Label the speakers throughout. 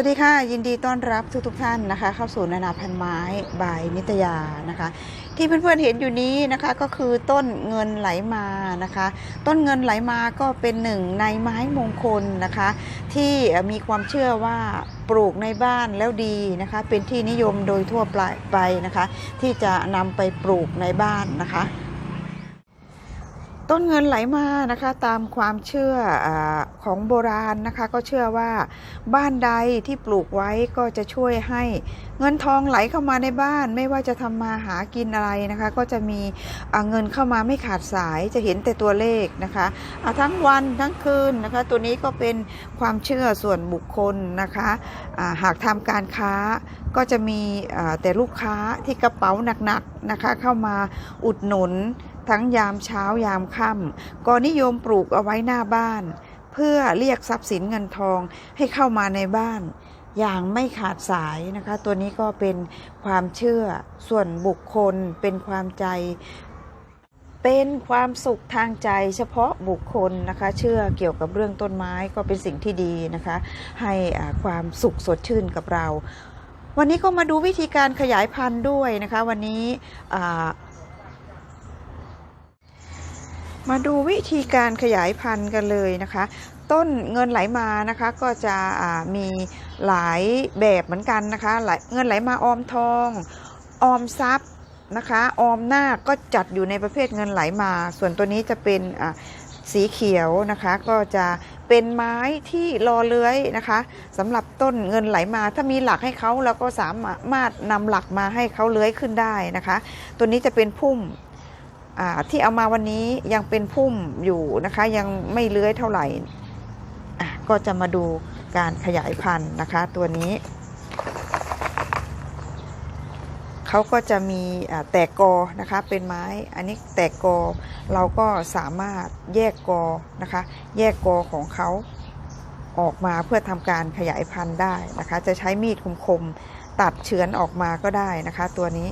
Speaker 1: วัสดีค่ะ ยินดีต้อนรับทุกทุกท่านนะคะ เข้าสู่นานาพันไม้บายนิตยานะคะ ที่เพื่อนๆเห็นอยู่นี้นะคะก็คือต้นเงินไหลมานะคะ ต้นเงินไหลมาก็เป็นหนึ่งในไม้มงคลนะคะ ที่มีความเชื่อว่าปลูกในบ้านแล้วดีนะคะ เป็นที่นิยมโดยทั่วไปนะคะ ที่จะนำไปปลูกในบ้านนะคะ ต้นเงินไหลมานะคะตามความเชื่ออของโบราณนะคะ ก็เชื่อว่าบ้านใดที่ปลูกไว้ก็จะช่วยให้เงินทองไหลเข้ามาในบ้าน ไม่ว่าจะทำมาหากินอะไรนะคะ ก็จะมีเงินเข้ามาไม่ขาดสายจะเห็นแต่ตัวเลขนะคะทั้งวันทั้งคืนนะคะ ตัวนี้ก็เป็นความเชื่อส่วนบุคคลนะคะอ่าหากทำการค้าก็จะมีแต่ลูกค้าที่กระเป๋าหนักๆนะคะ เข้ามาอุดหนุน ทั้งยามเช้ายามค่ำก็นิยมปลูกเอาไว้หน้าบ้าน เพื่อเรียกทรัพย์สินเงินทองให้เข้ามาในบ้าน อย่างไม่ขาดสายนะคะ ตัวนี้ก็เป็นความเชื่อส่วนบุคคลเป็นความใจ เป็นความสุขทางใจเฉพาะบุคคลนะคะ เชื่อเกี่ยวกับเรื่องต้นไม้ก็เป็นสิ่งที่ดีนะคะ ให้อาความสุขสดชื่นกับเรา วันนี้ก็มาดูวิธีการขยายพันธุ์ด้วยนะคะ วันนี้อ่า มาดูวิธีการขยายพันธุ์กันเลยนะคะ ต้นเงินไหลมานะคะก็จะมีหลายแบบเหมือนกันนะคะเงินไหลมาออมทองออมทรัพย์นะคะออมหน้าก็จัดอยู่ในประเภทเงินไหลมา ส่วนตัวนี้จะเป็นสีเขียวนะคะก็จะเป็นไม้ที่รอเลื้อยนะคะสำหรับต้นเงินไหลมา ถ้ามีหลักให้เขาเราก็สามารถนำหลักมาให้เขาเลื้อยขึ้นได้นะคะ ตัวนี้จะเป็นพุ่ม ที่เอามาวันนี้ยังเป็นพุ่มอยู่นะคะ ยังไม่เลื้อยเท่าไหร่ก็จะมาดูการขยายพันธุ์นะคะ ตัวนี้เขาก็จะมีแตกกอนะคะเป็นไม้อันนี้แตกกอเราก็สามารถแยกกอนะคะ แยกกอของเขาออกมาเพื่อทำการขยายพันธุ์ได้นะคะ จะใช้มีดคมๆตัดเฉือนออกมาก็ได้นะคะ ตัวนี้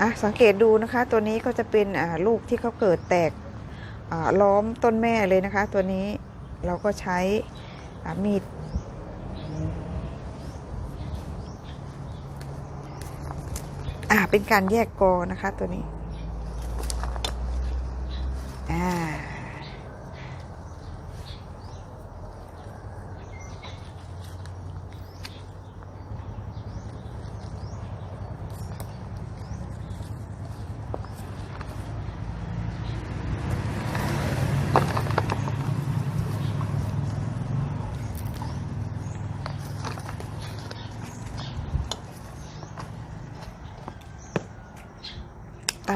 Speaker 1: อะสังเกตดูนะคะตัวนี้ก็จะเป็นอ่าลูกที่เขาเกิดแตกอ่าล้อมต้นแม่เลยนะคะ ตัวนี้เราก็ใช้มีดอ่าเป็นการแยกกอนะคะตัวนี้อ่า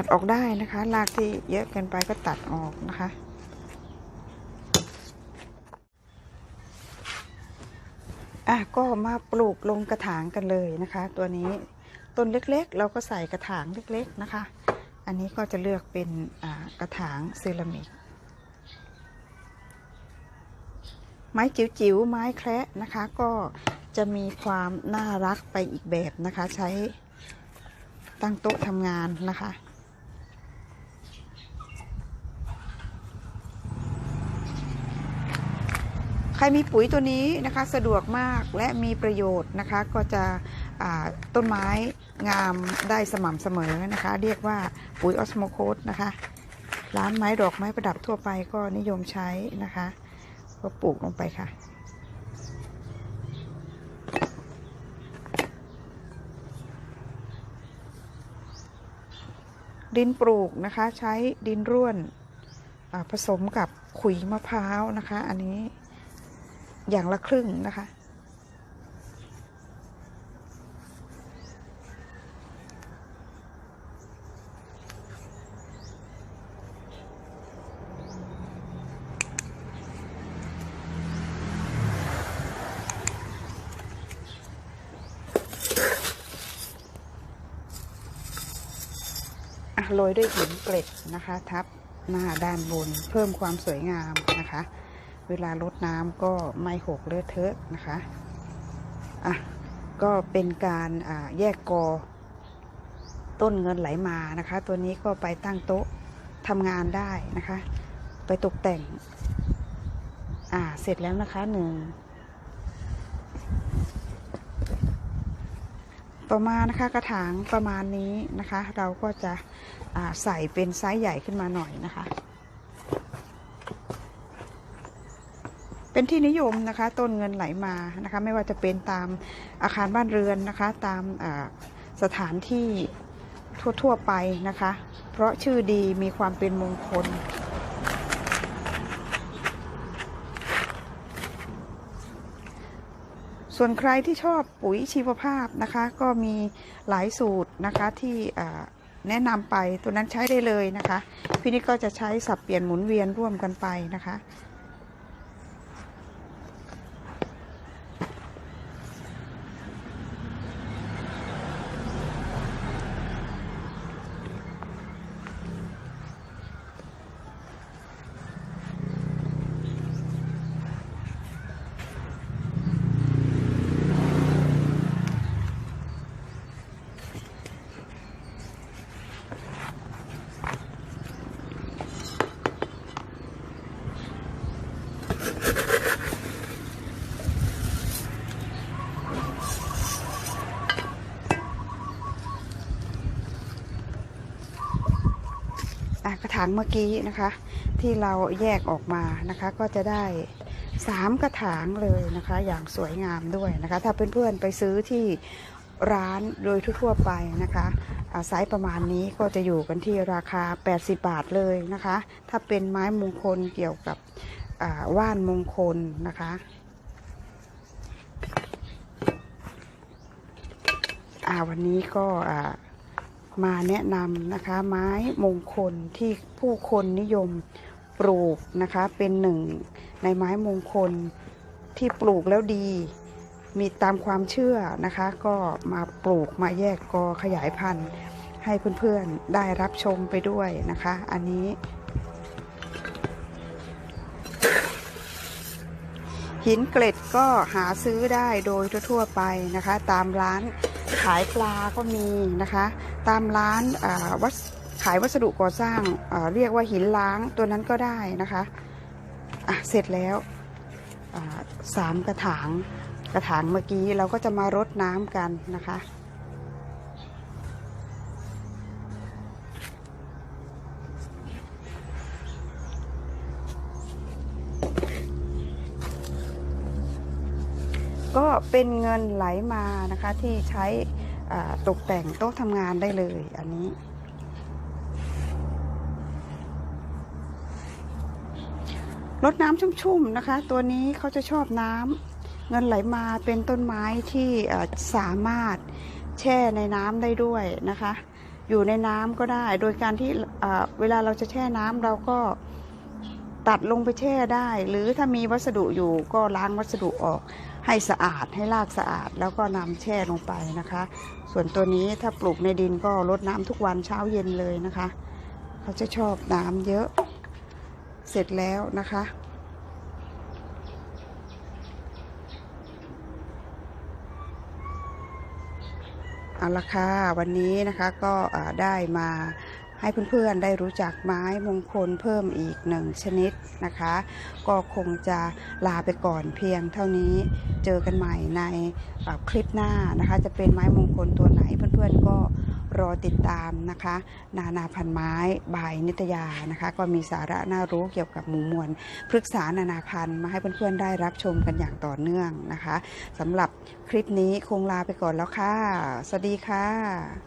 Speaker 1: ดออกได้นะคะรากที่เยอะเกินไปก็ตัดออกนะคะ อะก็มาปลูกลงกระถางกันเลยนะคะ ตัวนี้ต้นเล็กๆ เราก็ใส่กระถางเล็กๆนะคะ อันนี้ก็จะเลือกเป็นกระถางเซรามิก ไม้จิ๋วๆ ไม้แคระนะคะ ก็จะมีความน่ารักไปอีกแบบนะคะ ใช้ตั้งโต๊ะทำงานนะคะ ใครมีปุ๋ยตัวนี้นะคะสะดวกมากและมีประโยชน์นะคะก็จะต้นไม้งามได้สม่ำเสมอนะคะ เรียกว่าปุ๋ยออสโมโคสนะคะ ร้านไม้ดอกไม้ประดับทั่วไปก็นิยมใช้นะคะ ก็ปลูกลงไปค่ะ ดินปลูกนะคะใช้ดินร่วนผสมกับขุยมะพร้าวนะคะ อันนี้ อย่างละครึ่งนะคะ โรยด้วยหินเกล็ดนะคะ ทับหน้าด้านบนเพิ่มความสวยงามนะคะ เวลารดน้ำก็ไม่หกเลอะเทอะนะคะอะก็เป็นการแยกกอ ต้นเงินไหลมานะคะ ตัวนี้ก็ไปตั้งโต๊ะทำงานได้นะคะ ไปตกแต่ง อ่าเสร็จแล้วนะคะหนึ่งต่อมานะคะกระถางประมาณนี้นะคะ เราก็จะใส่เป็นไซส์ใหญ่ขึ้นมาหน่อยนะคะ เป็นที่นิยมนะคะต้นเงินไหลมานะคะไม่ว่าจะเป็นตามอาคารบ้านเรือนนะคะ ตามสถานที่ทั่ว ๆ ไปนะคะ เพราะชื่อดีมีความเป็นมงคล ส่วนใครที่ชอบปุ๋ยชีวภาพนะคะ ก็มีหลายสูตรนะคะที่แนะนำไปตัวนั้นใช้ได้เลยนะคะ พี่นิดก็จะใช้สับเปลี่ยนหมุนเวียนร่วมกันไปนะคะ กระถางเมื่อกี้นะคะ ที่เราแยกออกมานะคะ ก็จะได้สามกระถางเลยนะคะ อย่างสวยงามด้วยนะคะ ถ้าเพื่อนๆไปซื้อที่ร้านโดยทั่วไปนะคะไซส์ประมาณนี้ก็จะอยู่กันที่ราคา 80 บาทเลยนะคะ ถ้าเป็นไม้มงคลเกี่ยวกับว่านมงคลนะคะอ่าวันนี้ก็อ่า มาแนะนำนะคะ ไม้มงคลที่ผู้คนนิยมปลูกนะคะ เป็นหนึ่งในไม้มงคลที่ปลูกแล้วดี มีตามความเชื่อนะคะ ก็มาปลูกมาแยกกอขยายพันธุ์ ให้เพื่อนๆได้รับชมไปด้วยนะคะ อันนี้ หินเกล็ดก็หาซื้อได้โดยทั่วๆไปนะคะ ตามร้าน ขายปลาก็มีนะคะ ตามร้านวัสขายวัสดุก่อสร้างอ่าเรียกว่าหินล้างตัวนั้นก็ได้นะคะะเสร็จแล้วสามกระถางกระถางเมื่อกี้เราก็จะมารดน้ำกันนะคะ ก็ เป็นเงินไหลมานะคะที่ใช้ตกแต่งโต๊ะทำงานได้เลยอันนี้ รดน้ำชุ่มๆนะคะ ตัวนี้เขาจะชอบน้ำเงินไหลมาเป็นต้นไม้ที่สามารถแช่ในน้ำได้ด้วยนะคะ อยู่ในน้ำก็ได้โดยการที่เวลาเราจะแช่น้ำเราก็ตัดลงไปแช่ได้ หรือถ้ามีวัสดุอยู่ก็ล้างวัสดุออก ให้สะอาดให้ลากสะอาดแล้วก็นำแช่ลงไปนะคะ ส่วนตัวนี้ถ้าปลูกในดินก็รดน้ำทุกวันเช้าเย็นเลยนะคะ เขาจะชอบน้ำเยอะเสร็จแล้วนะคะเอาละค่ะวันนี้นะคะก็ได้มา ให้เพื่อนๆได้รู้จักไม้มงคลเพิ่มอีกหนึ่งชนิดนะคะ ก็คงจะลาไปก่อนเพียงเท่านี้เจอกันใหม่ในคลิปหน้านะคะ จะเป็นไม้มงคลตัวไหนเพื่อนๆก็รอติดตามนะคะ นานาพันไม้บายนิตยานะคะ ก็มีสาระน่ารู้เกี่ยวกับหมู่มวลพฤกษานานาพันธุ์มาให้เพื่อนๆได้รับชมกันอย่างต่อเนื่องนะคะสำหรับคลิปนี้คงลาไปก่อนแล้วค่ะ สวัสดีค่ะ